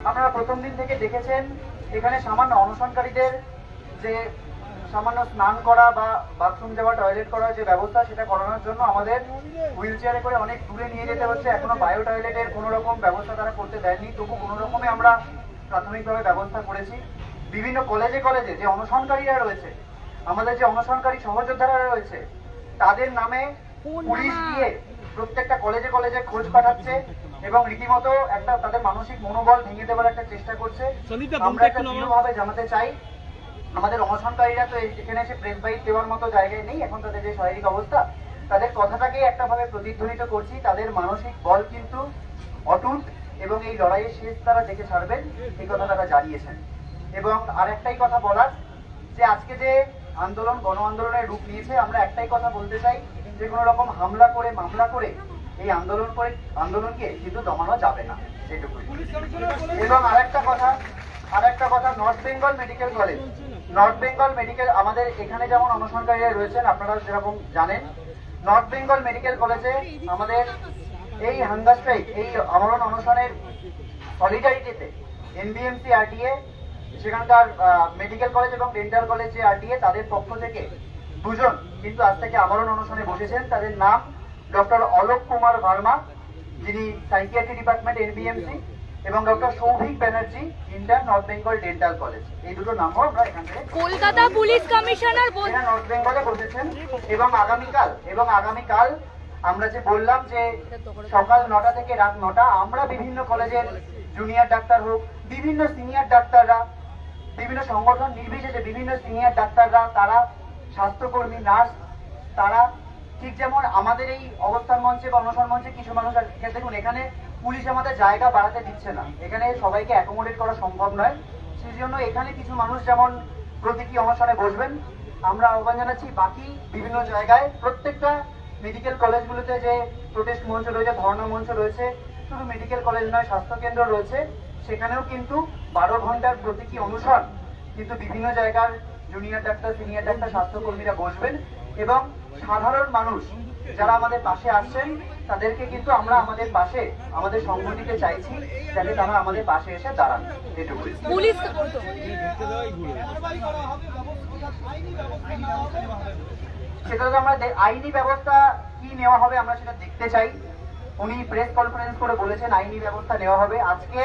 আপনারা প্রথম দিন থেকে দেখেছেন এখানে সামান্য অনশনকারীদের যে সামান্য স্নান করা বা বাথরুম যাওয়া টয়লেট করার যে ব্যবস্থা সেটা করানোর জন্য আমাদের হুইল চেয়ারে করে অনেক দূরে নিয়ে যেতে হচ্ছে। এখনও বায়ো টয়লেটের কোনো রকম ব্যবস্থা তারা করতে দেয়নি। তবু কোনো রকমে আমরা প্রাথমিকভাবে ব্যবস্থা করেছি। বিভিন্ন কলেজে কলেজে যে অনশনকারীরা রয়েছে আমাদের যে অনশনকারী সহযোদ্ধারা রয়েছে তাদের নামে পুলিশ গিয়ে প্রত্যেকটা কলেজে কলেজে খোঁজ পাঠাচ্ছে এবং রীতিমতো একটা তাদের মানসিক মনোবল ভেঙে দেওয়ার একটা চেষ্টা করছে। আমরা একটা দৃঢ়ভাবে জানাতে চাই আমাদের অনশনকারীরা তো এখানে এসে প্রেস বাইট দেওয়ার মতো জায়গায় নেই এখন তাদের যে শারীরিক অবস্থা তাদের কথাটাকেই একটা ভাবে প্রতিধ্বনিত করছি তাদের মানসিক বল কিন্তু অটুট এবং এই লড়াইয়ের শেষ তারা দেখে ছাড়বেন এই কথা তারা জানিয়েছেন। এবং আরেকটাই কথা বলার যে আজকে যে আন্দোলন গণ আন্দোলনের রূপ নিয়েছে আমরা একটাই কথা বলতে চাই যে কোনো রকম হামলা করে, মামলা করে এই আন্দোলন করে, আন্দোলনকে কিন্তু দমানো যাবে না। এটুকুই। এবং আরেকটা কথা আরেকটা কথা North Bengal medical college North Bengal medical আমাদের এখানে যেমন অনশনকারীরা রয়েছেন আপনারা যেরকম জানেন। নর্থ বেঙ্গল মেডিকেল কলেজে আমাদের এই হাঙ্গার স্ট্রাইক এই আমরণ অনশনের সলিডারিটিতে এনবিএমসি আরটিএ সেখানকার মেডিকেল কলেজ এবং ডেন্টাল কলেজ যে আরটিএ তাদের পক্ষ থেকে দুজন কিন্তু আজ থেকে আমরণ অনশনে বসেছেন তাদের নাম ডক্টর অলোক কুমার ভার্মা যিনি সাইকিয়াট্রি ডিপার্টমেন্ট এনবিএমসি এবং doctor Souvik Banerjee inter North Bengal dental college. এই দুটো নামও আমরা এখান থেকে কলকাতা পুলিশ কমিশনার বল- এরা নর্থ বেঙ্গলে বসেছেন এবং আগামীকাল এবং আগামীকাল আমরা যে বললাম যে সকাল নটা থেকে রাত নটা আমরা বিভিন্ন কলেজের জুনিয়র ডাক্তার হোক বিভিন্ন সিনিয়র ডাক্তাররা বিভিন্ন সংগঠন নির্বিশেষে বিভিন্ন সিনিয়র ডাক্তাররা তারা স্বাস্থ্যকর্মী, নার্স, তারা ঠিক যেমন আমাদের এই অবস্থান মঞ্চে বা অনশন মঞ্চে কিছু মানুষ আছে। দেখুন, এখানে পুলিশ আমাদের জায়গা বাড়াতে দিচ্ছে না। এখানে সবাইকে অ্যাকোমোডেট করা সম্ভব নয়। সেই জন্য এখানে কিছু মানুষ যেমন প্রতীকী অনশনে বসবেন, আমরা আহ্বান জানাচ্ছি বাকি বিভিন্ন জায়গায় প্রত্যেকটা মেডিকেল কলেজগুলোতে যে প্রোটেস্ট মঞ্চ রয়েছে, ধর্ণা মঞ্চ রয়েছে, শুধু মেডিকেল কলেজ নয় স্বাস্থ্য কেন্দ্র রয়েছে। সেখানেও কিন্তু বারো ঘণ্টার প্রতীকী অনুসরণ কিন্তু বিভিন্ন জায়গার জুনিয়র ডাক্তার সিনিয়র ডাক্তার স্বাস্থ্যকর্মীরা বসবেন এবং সাধারণ মানুষ যারা আমাদের পাশে আসছেন তাদেরকে কিন্তু আমরা আমাদের পাশে আমাদের সংগঠিতে চাইছি যাতে তারা আমাদের পাশে এসে দাঁড়ান। পুলিশ সেটা তো আমরা আইনি ব্যবস্থা কি নেওয়া হবে আমরা সেটা দেখতে চাই। উনি প্রেস কনফারেন্স করে বলেছেন আইনি ব্যবস্থা নেওয়া হবে। আজকে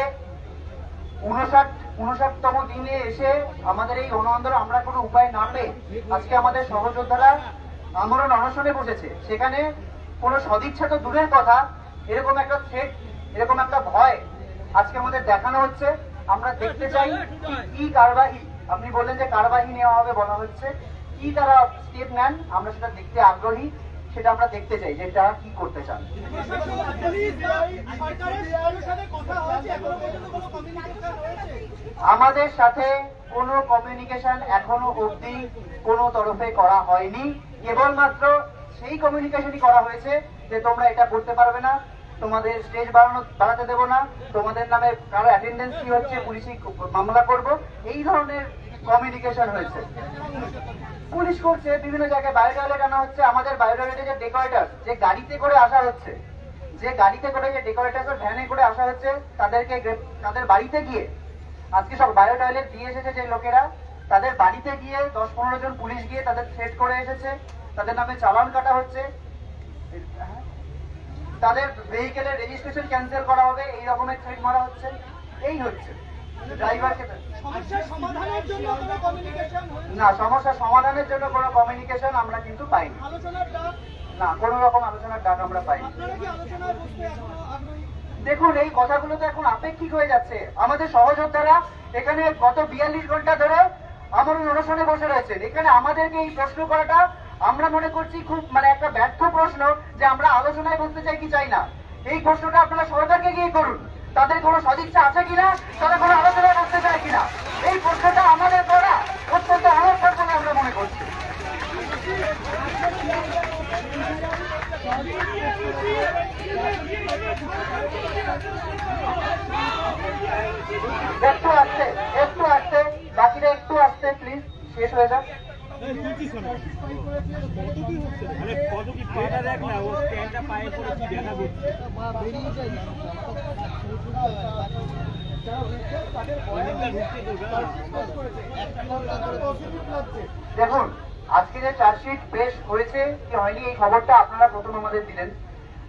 উনষাট উনষাটতম দিনে এসে আমাদের এই আমরা কোনো উপায় না পেয়ে আজকে আমাদের সহযোদ্ধারা অনশনে বসেছে। সেখানে কোনো সদিচ্ছা তো দূরের কথা, এরকম একটা থ্রেট এরকম একটা ভয় আজকে আমাদের দেখানো হচ্ছে। আমরা দেখতে চাই কি কারবাহি, আপনি বললেন যে কারবাহি নেওয়া হবে বলা হচ্ছে, কি তারা স্টেপ নেন, আমরা সেটা দেখতে আগ্রহী। সেটা আমরা দেখতে চাই যে তারা কি করতে চান। আমাদের সাথে কোনো কমিউনিকেশন এখনও অবধি কোনো তরফে করা হয়নি। কেবলমাত্র সেই কমিউনিকেশনই করা হয়েছে যে তোমরা এটা করতে পারবে না, তোমাদের স্টেজ বাড়ানো, বাড়াতে দেবো না, তোমাদের নামে কারও অ্যাটেন্ডেন্স কি হচ্ছে পুলিশি মামলা করব। এই ধরনের কমিউনিকেশন হয়েছে। পুলিশ করছে, বিভিন্ন জায়গায় বায়োটয়লেট আনা হচ্ছে, আমাদের বায়োটয়লেটে যে ডেকোরেটার যে গাড়িতে করে আসা হচ্ছে, যে গাড়িতে করে যে ডেকোরেটার ভ্যানে করে আসা হচ্ছে, তাদেরকে তাদের বাড়িতে গিয়ে, আজকে সব বায়ো টয়লেট দিয়ে এসেছে যে লোকেরা, তাদের বাড়িতে গিয়ে দশ পনেরো জন পুলিশ গিয়ে তাদের থ্রেট করে এসেছে, তাদের নামে চালান কাটা হচ্ছে, তাদের ভেহিকেলের রেজিস্ট্রেশন ক্যান্সেল করা হবে, এই রকমের থ্রেট মারা হচ্ছে, এই হচ্ছে। না সমস্যা সমাধানের জন্য কোনো কমিউনিকেশন আমরা কিন্তু পাইনি। না কোনো রকম আলোচনার ডাক আমরা পাইনি। দেখুন এই কথাগুলো তো এখন আপেক্ষিক হয়ে যাচ্ছে। আমাদের সহযোদ্ধারা এখানে গত বিয়াল্লিশ ঘণ্টা ধরে আমার অনুষ্ঠানে বসে রয়েছেন। এখানে আমাদেরকে এই প্রশ্ন করাটা আমরা মনে করছি খুব মানে একটা ব্যর্থ প্রশ্ন যে আমরা আলোচনায় বসতে চাই কি চাই না। এই প্রশ্নটা আপনারা সরকারকে গিয়ে করুন। তাদের কোনো সদিচ্ছা আছে কিনা? তারা কোনো আলোচনা বসতে চায় কিনা? এই প্রশ্নটা আমাদের করা অত্যন্ত অনর্থক বলে আমরা মনে করছি। একটু আসতে একটু আসতে, বাকিরা একটু আসতে প্লিজ শেষ হয়ে যাক। দেখুন, আজকে যে চার্জশিট পেশ হয়েছে, কি হয়নি, এই খবরটা আপনারা প্রথম আমাদের দিলেন।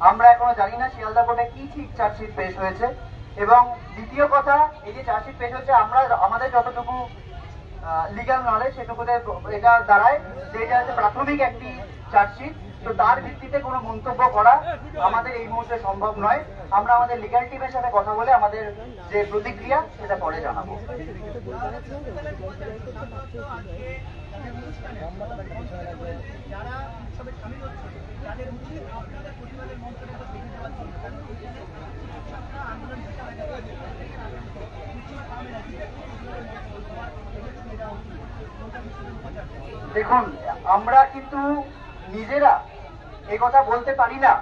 আমরা এখনও জানি না শিয়ালদা কোর্টে কি ঠিক চার্জশিট পেশ হয়েছে। এবং দ্বিতীয় কথা, এই যে চার্জশিট পেশ হয়েছে, আমরা, আমাদের যতটুকু লিগাল নলেজ সেটুকুতে এটা দাঁড়ায় যে এটা হচ্ছে প্রাথমিক একটি চার্জশিট, তো তার ভিত্তিতে কোনো মন্তব্য করা আমাদের এই মুহূর্তে সম্ভব নয়। আমরা আমাদের লিগাল টিমের সাথে কথা বলে আমাদের যে প্রতিক্রিয়া সেটা পরে জানাব। দেখুন, আমরা কিন্তু নিজেরা এই কথা বলতে পারি না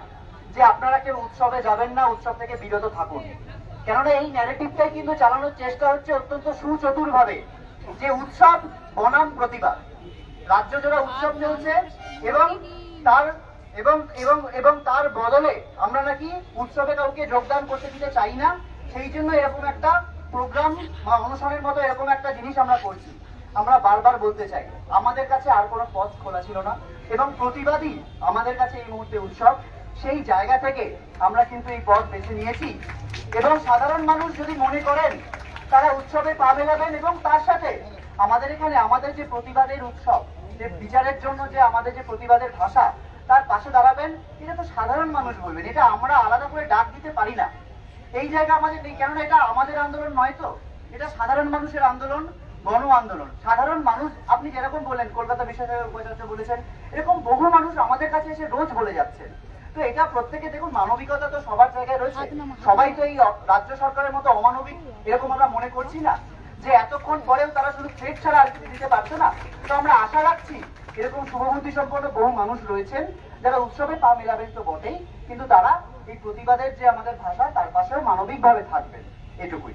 যে আপনারা কেউ উৎসবে যাবেন না, উৎসব থেকে বিরত থাকুন। কেননা এই ন্যারেটিভটাই কিন্তু চালানোর চেষ্টা হচ্ছে অত্যন্ত সুচতুর ভাবে যে উৎসব বনাম প্রতিবাদ রাজ্য জোড়া উৎসব চলছে এবং তার এবং এবং এবং তার বদলে আমরা নাকি উৎসবে কাউকে যোগদান করতে দিতে চাই না, সেই জন্য এরকম একটা প্রোগ্রাম বা অনুষ্ঠানের মতো এরকম একটা জিনিস আমরা করছি। আমরা বারবার বলতে চাই, আমাদের কাছে আর কোনো পথ খোলা ছিল না এবং প্রতিবাদী আমাদের কাছে এই মুহূর্তে উৎসব। সেই জায়গা থেকে আমরা কিন্তু এই পথ বেছে নিয়েছি এবং সাধারণ মানুষ যদি মনে করেন, তারা উৎসবে পা মেলাবেন এবং তার সাথে আমাদের এখানে আমাদের যে প্রতিবাদের উৎসব, যে বিচারের জন্য যে আমাদের যে প্রতিবাদের ভাষা, তার পাশে দাঁড়াবেন, এটা তো সাধারণ মানুষ বলবেন, এটা আমরা আলাদা করে ডাক দিতে পারি না। এই জায়গা আমাদের নেই, কেননা এটা আমাদের আন্দোলন নয় তো, এটা সাধারণ মানুষের আন্দোলন। গণ আন্দোলন। সাধারণ মানুষ আপনি যেরকম বললেন কলকাতা বিশ্ববিদ্যালয়ের উপাচার্য বলেছেন এরকম বহু মানুষ আমাদের কাছে এসে রোজ বলে যাচ্ছেন। তো এটা প্রত্যেকে দেখুন মানবিকতা তো সবার জায়গায় রয়েছে। সবাই তো এই রাজ্য সরকারের মতো অমানবিক এরকম আমরা মনে করছি না। যে এতক্ষণ পরেও তারা শুধু থ্রেট ছাড়া আর কিছু দিতে পারছে না। তো আমরা আশা রাখছি এরকম শুভবুদ্ধি সম্পন্ন বহু মানুষ রয়েছেন যারা উৎসবে পা মেলাবেন তো বটেই কিন্তু তারা এই প্রতিবাদের যে আমাদের ভাষা তার পাশেও মানবিকভাবে থাকবেন। এটুকুই।